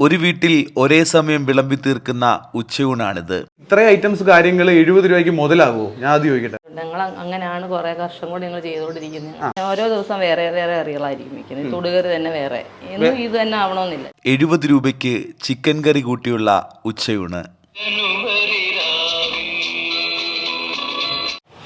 ഒരു വീട്ടിൽ ഒരേ സമയം വിളമ്പി തീർക്കുന്ന ഉച്ചയൂണാണിത്. ഇത്രയും ഐറ്റംസ് കാര്യങ്ങൾ എഴുപത് രൂപയ്ക്ക് മുതലാകുമോ ഞാൻ ആദ്യം ചോദിക്കട്ടെ. ഞങ്ങൾ അങ്ങനെയാണ് കുറെ വർഷം കൂടി ഞങ്ങൾ ചെയ്തുകൊണ്ടിരിക്കുന്നത്. ഓരോ ദിവസം വേറെ വേറെ കറികളായിരിക്കും വെക്കുന്നത്. തൊടുകറി തന്നെ വേറെ. എന്നും ഇത് തന്നെ ആവണമെന്നില്ല. എഴുപത് രൂപയ്ക്ക് ചിക്കൻ കറി കൂട്ടിയുള്ള ഉച്ചയൂണ്.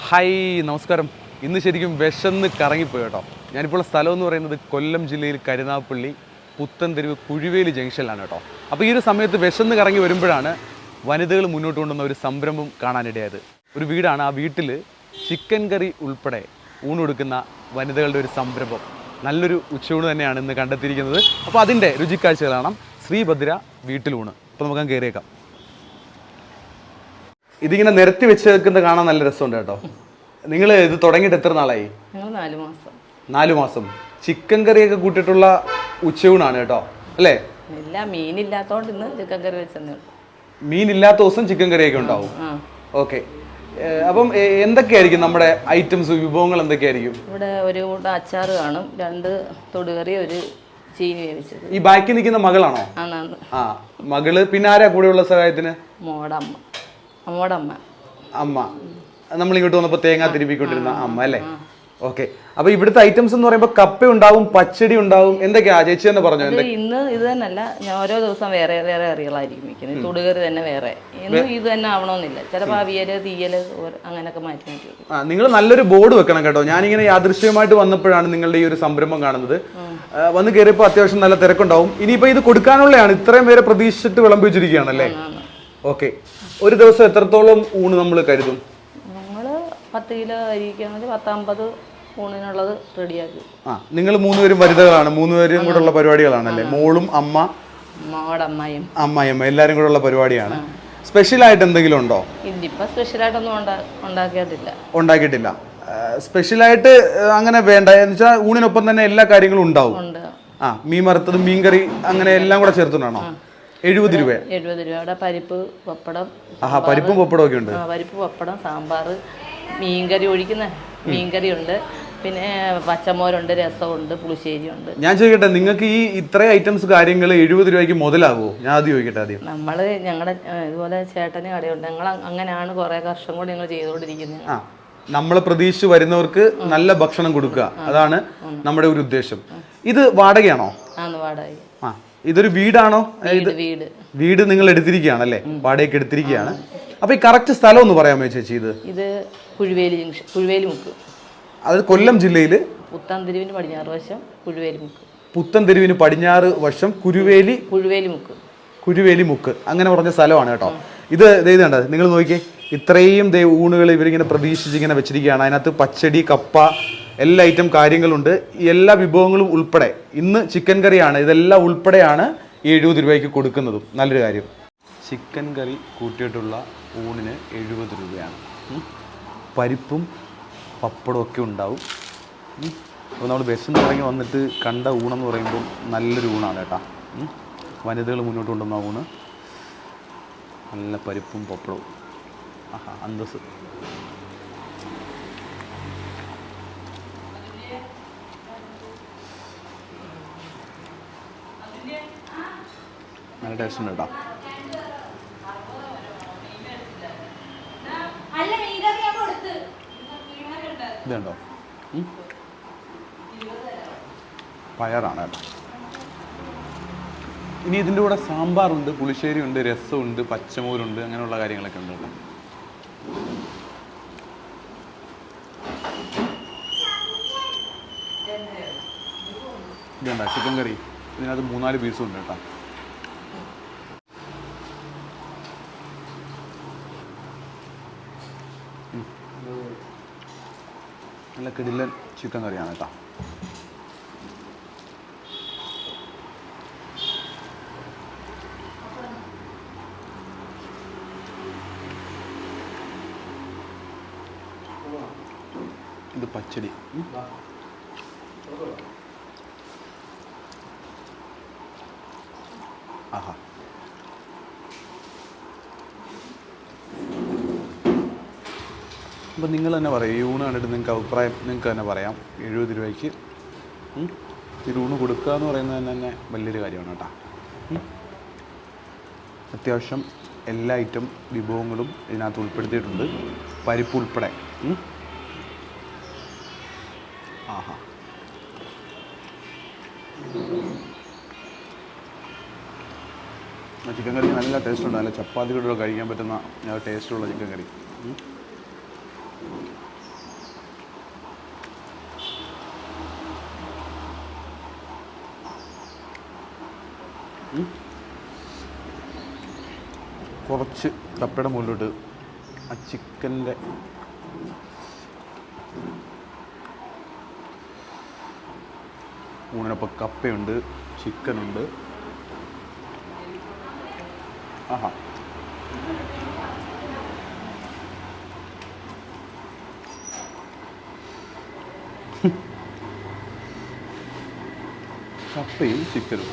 ഹായ് നമസ്കാരം. ഇന്ന് ശരിക്കും വിശന്ന് കറങ്ങിപ്പോയി കേട്ടോ. ഞാനിപ്പോൾ സ്ഥലം എന്ന് പറയുന്നത് കൊല്ലം ജില്ലയിൽ കരുനാപ്പള്ളി പുത്തൻതെരുവ് കുഴിവേലി ജംഗ്ഷനിലാണ് കേട്ടോ. അപ്പോൾ ഈ ഒരു സമയത്ത് വിശന്ന് കറങ്ങി വരുമ്പോഴാണ് വനിതകൾ മുന്നോട്ട് കൊണ്ടുവന്ന ഒരു സംരംഭം കാണാനിടയായത്. ഒരു വീടാണ് ആ വീട്ടിൽ ചിക്കൻ കറി ഉൾപ്പെടെ ഊണൊടുക്കുന്ന വനിതകളുടെ ഒരു സംരംഭം. നല്ലൊരു ഉച്ചയൂണ് തന്നെയാണ് ഇന്ന് കണ്ടെത്തിയിരിക്കുന്നത്. അപ്പോൾ അതിന്റെ രുചിക്കാഴ്ചകൾ കാണാം. ശ്രീഭദ്ര വീട്ടിലൂണ് അപ്പോൾ നമുക്ക് കയറിയേക്കാം ഇതിങ്ങനെ നിരത്തി വെച്ചേക്കുന്നത് കാണാൻ നല്ല രസമുണ്ട് കേട്ടോ. നിങ്ങൾ ഇത് തുടങ്ങിയിട്ട് എത്ര നാളായി? നാല് മാസം. നാലു മാസം. ചിക്കൻ കറിയൊക്കെ കൂട്ടിയിട്ടുള്ള ഉച്ചയൂണാണ് കേട്ടോ. അല്ലേ? എല്ലാം ദിവസം ഇന്ന് ചിക്കൻ കറി വെച്ചെന്നേ ഉള്ളൂ. ദിവസം ചിക്കൻ കറിയൊക്കെ ഉണ്ടാവും. ഓക്കെ. അപ്പം എന്തൊക്കെയായിരിക്കും നമ്മുടെ ഐറ്റംസ് വിഭവങ്ങൾ എന്തൊക്കെയായിരിക്കും? ഇവിടെ ഒരു കൂട്ടം അച്ചാർ കാണും രണ്ട് തൊടുകറി ഒരു ചീനി വേവിച്ചത്. ഈ ബാക്കി നിൽക്കുന്ന മകളാണോ? ആ മകൾ പിന്നെ ആരാ കൂടെയുള്ള സഹായത്തിന്? മോടമ്മ. അമ്മോടമ്മ അമ്മ. നമ്മൾ ഇങ്ങോട്ട് വന്നപ്പോൾ തേങ്ങ തിരുപ്പിക്കൊണ്ടിരുന്ന അമ്മ അല്ലേ? ഓക്കെ അപ്പൊ ഇവിടുത്തെ ഐറ്റംസ് എന്ന് പറയുമ്പോൾ കപ്പ ഉണ്ടാവും പച്ചടി ഉണ്ടാവും. എന്തൊക്കെയാ? ചേച്ചി തന്നെ പറഞ്ഞു ഇന്ന് ഇത് തന്നെയല്ല ഞാൻ ഓരോ ദിവസം വേറെ വേറെ കറികളായിരിക്കും വെക്കുന്നത്. തൊടുകറി തന്നെ വേറെ. എന്നും ഇത് തന്നെ ആവണമെന്നില്ല. ചിലപ്പോൾ അവിയൽ തീയൽ അങ്ങനെയൊക്കെ മാറ്റി മാറ്റി വെക്കും. നിങ്ങൾ നല്ലൊരു ബോർഡ് വെക്കണം കേട്ടോ. ഞാനിങ്ങനെ യാദൃശ്യമായിട്ട് വന്നപ്പോഴാണ് നിങ്ങളുടെ ഈ ഒരു സംരംഭം കാണുന്നത്. വന്ന് കയറിയപ്പോൾ അത്യാവശ്യം നല്ല തിരക്കുണ്ടാവും. ഇനിയിപ്പോൾ ഇത് കൊടുക്കാനുള്ളതാണ്. ഇത്രയും പേരെ പ്രതീക്ഷിച്ചിട്ട് വിളമ്പി വെച്ചിരിക്കുകയാണല്ലേ? ഓക്കെ ഒരു ദിവസം എത്രത്തോളം ഊണ് നമ്മൾ കരുതും? പത്ത് കിലോ അരിക്കാണെങ്കിൽ പത്തമ്പത് ഊണിനുള്ളത് റെഡിയാക്കി. ആ നിങ്ങൾ മൂന്നുപേരും വനിതകളാണ്. മൂന്നുപേരും കൂടെ ഉള്ള പരിപാടികളാണല്ലേ മോളും അമ്മ? മോടമ്മയും അമ്മയും. എല്ലാവരും കൂടെ ഉള്ള പരിപാടിയാണ്. സ്പെഷ്യൽ ആയിട്ട് എന്തെങ്കിലും ഉണ്ടോ? ഇതിപ്പോ സ്പെഷ്യലായിട്ടൊന്നും ഉണ്ടാ ഉണ്ടാക്കിയിട്ടില്ല. ഉണ്ടാക്കിയിട്ടില്ല. സ്പെഷ്യലായിട്ട് അങ്ങനെ വേണ്ട. എന്ന് വെച്ചാൽ ഊണിനൊപ്പം തന്നെ എല്ലാ കാര്യങ്ങളും ഉണ്ടാവും. ഉണ്ട്. ആ മീൻ വറുത്തതും മീൻ കറി അങ്ങനെ എല്ലാം കൂടെ ചേർത്തുണ്ടാണോ എഴുപത് രൂപ. എഴുപത് രൂപയുടെ പരിപ്പ് പപ്പടം ആഹാ പരിപ്പും പപ്പടം ഒക്കെ ഉണ്ട്. പരിപ്പ് പപ്പടം സാമ്പാർ മീൻകറി ഒഴിക്കുന്ന. മീൻകറി ഉണ്ട് പിന്നെ പച്ചമോരുണ്ട് രസമുണ്ട് പുളിശ്ശേരി ഉണ്ട് ഞാൻ ചോദിക്കട്ടെ നിങ്ങൾക്ക് ഈ ഇത്രയും ഐറ്റംസ് കാര്യങ്ങൾ എഴുപത് രൂപയ്ക്ക് മുതലാകുമോ ഞാൻ ആദ്യം ചോദിക്കട്ടെ ആദ്യം. നമ്മൾ ഞങ്ങളുടെ ഇതുപോലെ ചേട്ടന് കടയുണ്ട്. ഞങ്ങൾ അങ്ങനെയാണ് കുറേ വർഷം കൂടി ഞങ്ങൾ ചെയ്തുകൊണ്ടിരിക്കുന്നത് ആ നമ്മളെ പ്രതീക്ഷിച്ച് വരുന്നവർക്ക് നല്ല ഭക്ഷണം കൊടുക്കുക. അതാണ് നമ്മുടെ ഒരു ഉദ്ദേശം. ഇത് വാടകയാണോ? ആ ഇതൊരു വീടാണോ? വീട് വീട്. വീട് നിങ്ങൾ എടുത്തിരിക്കുകയാണല്ലേ? വാടകയ്ക്ക് എടുത്തിരിക്കുകയാണ്. അപ്പൊ ഈ കറക്റ്റ് സ്ഥലം ഒന്ന് പറയാമോ ചേച്ചി ഇത്? ഇത് കുഴുവേലി ജംഗ്ഷൻ പുഴുവേലി മുക്ക്. അത് കൊല്ലം ജില്ലയിൽ പുത്തൻതെരുവിന് പടിഞ്ഞാറ് വശം പുഴുവേലി മുക്ക്. പുത്തൻതെരുവിന് പടിഞ്ഞാറ് വശം കുരുവേലി പുഴുവേലി മുക്ക്. കുരുവേലി മുക്ക്. അങ്ങനെ പറഞ്ഞ സ്ഥലമാണ് കേട്ടോ. ഇത് ദേ ഇത് കണ്ടത് നിങ്ങൾ നോക്കിയേ. ഇത്രയും ദേ ഊണുകൾ ഇവരിങ്ങനെ പ്രതീക്ഷിച്ച് ഇങ്ങനെ വെച്ചിരിക്കുകയാണ്. അതിനകത്ത് പച്ചടി കപ്പ എല്ലാ ഐറ്റം കാര്യങ്ങളുണ്ട്. എല്ലാ വിഭവങ്ങളും ഉൾപ്പെടെ. ഇന്ന് ചിക്കൻ കറിയാണ്. ഇതെല്ലാം ഉൾപ്പെടെയാണ് ഈ എഴുപത് രൂപയ്ക്ക് കൊടുക്കുന്നതും. നല്ലൊരു കാര്യം. ചിക്കൻ കറി കൂട്ടിയിട്ടുള്ള ഊണിന് എഴുപത് രൂപയാണ്. പരിപ്പും പപ്പടവും ഒക്കെ ഉണ്ടാവും. അപ്പോൾ നമ്മൾ ബസ്സിൽ നിന്ന് ഇറങ്ങി വന്നിട്ട് കണ്ട ഊണെന്ന് പറയുമ്പോൾ നല്ലൊരു ഊണാണ് കേട്ടോ. വനിതകൾ മുന്നോട്ട് കൊണ്ടുവന്ന ഊണ്. നല്ല പരിപ്പും പപ്പടവും. ആഹാ അന്തസ് നല്ല ടേസ്റ്റ് ഉണ്ട് കേട്ടോ. ഇതുണ്ടോ? പയറാണ് ഇനി ഇതിന്റെ കൂടെ സാമ്പാറുണ്ട് പുളിശ്ശേരി ഉണ്ട് രസമുണ്ട് പച്ചമോരുണ്ട് അങ്ങനെയുള്ള കാര്യങ്ങളൊക്കെ ഉണ്ട് കേട്ടോ. ഇതുണ്ടോ? Chicken curry. ഇതിനകത്ത് മൂന്നാൽ പീസും ഉണ്ട് കേട്ടോ. നല്ല കിടിലൻ ചിക്കൻ കറിയാണ് കേട്ടോ. ഇത് പച്ചടി. ആഹാ. അപ്പം നിങ്ങൾ തന്നെ പറയും. ഈ ഊണ് കണ്ടിട്ട് നിങ്ങൾക്ക് അഭിപ്രായം നിങ്ങൾക്ക് തന്നെ പറയാം. എഴുപത് രൂപയ്ക്ക് ഈ ഊണ് കൊടുക്കുക എന്ന് പറയുന്നത് തന്നെ വലിയൊരു കാര്യമാണ് കേട്ടോ. അത്യാവശ്യം എല്ലാ ഐറ്റം വിഭവങ്ങളും ഇതിനകത്ത് ഉൾപ്പെടുത്തിയിട്ടുണ്ട്. പരിപ്പ് ഉൾപ്പെടെ ആഹാ. ചിക്കൻ കറി നല്ല ടേസ്റ്റ് ഉണ്ട്. നല്ല ചപ്പാത്തി കൂടെ കഴിക്കാൻ പറ്റുന്ന ടേസ്റ്റുള്ള ചിക്കൻ കറി. കുറച്ച് കപ്പയുടെ മുകളിലോട്ട് ആ ചിക്കന്റെ ഊണിനൊപ്പം കപ്പയുണ്ട് ചിക്കനുണ്ട്. ആഹാ. കപ്പയും ചിക്കനും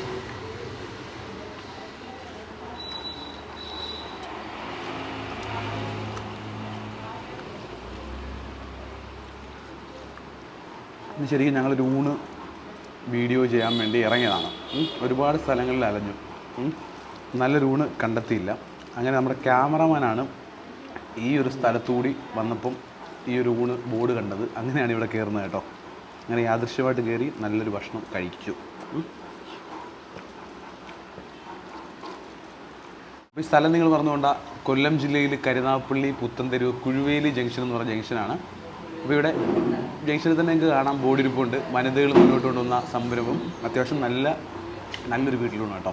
ഇത് ശരിക്കും ഞങ്ങളൊരു ഊണ് വീഡിയോ ചെയ്യാൻ വേണ്ടി ഇറങ്ങിയതാണ്. ഒരുപാട് സ്ഥലങ്ങളിൽ അലഞ്ഞു. നല്ലൊരു ഊണ് കണ്ടെത്തിയില്ല. അങ്ങനെ നമ്മുടെ ക്യാമറമാനാണ് ഈ ഒരു സ്ഥലത്തുകൂടി വന്നപ്പം ഈ ഒരു ഊണ് ബോർഡ് കണ്ടത്. അങ്ങനെയാണ് ഇവിടെ കയറുന്നത് കേട്ടോ. അങ്ങനെ യാദൃശ്യമായിട്ട് കയറി നല്ലൊരു ഭക്ഷണം കഴിച്ചു. ഈ സ്ഥലം നിങ്ങൾ പറഞ്ഞുകൊണ്ട കൊല്ലം ജില്ലയിൽ കരുനാപ്പള്ളി പുത്തൻതെരുവ് കുഴുവേലി ജംഗ്ഷൻ എന്ന് പറഞ്ഞ ജംഗ്ഷനാണ്. അപ്പോൾ ഇവിടെ ജംഗ്ഷനിൽ തന്നെ നിങ്ങൾക്ക് കാണാം ബോർഡിരിപ്പുണ്ട് വനിതകൾ മുന്നോട്ട് കൊണ്ടുവന്ന സംരംഭം. അത്യാവശ്യം നല്ല നല്ലൊരു വീട്ടിലൂടെ കേട്ടോ.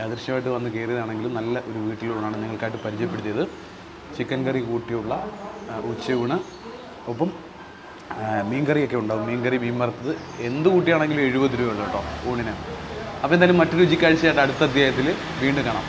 യാദൃശ്യമായിട്ട് വന്ന് കയറിയതാണെങ്കിലും നല്ല ഒരു വീട്ടിലൂടെയാണ് നിങ്ങൾക്കായിട്ട് പരിചയപ്പെടുത്തിയത്. ചിക്കൻ കറി കൂട്ടിയുള്ള ഉച്ചയൂണ്. ഒപ്പം മീൻകറിയൊക്കെ ഉണ്ടാവും. മീൻകറി മീൻ വറുത്തത്. എന്ത് കൂട്ടിയാണെങ്കിലും എഴുപത് രൂപയുള്ളൂ കേട്ടോ ഊണിന്. അപ്പോൾ എന്തായാലും മറ്റൊരു രുചിക്കാഴ്ചയായിട്ട് അടുത്ത അധ്യായത്തിൽ വീണ്ടും കാണാം.